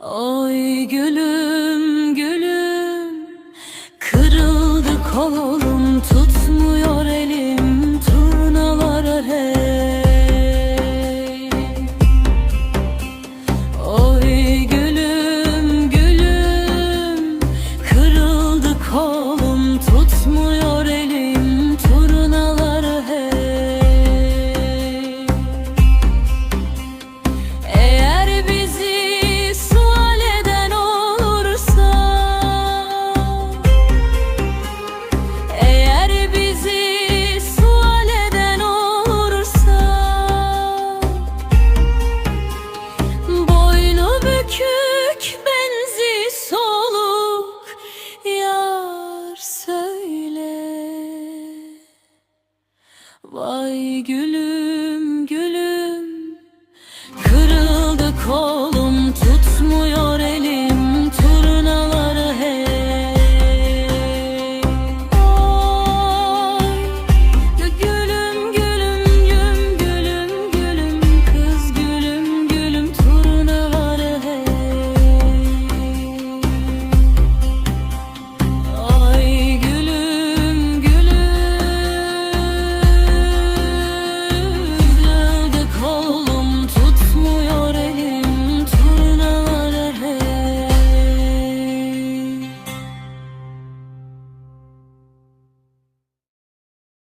Oy gülüm gülüm. Kırıldı kolum tut Vay gülüm gülüm. Kırıldı kol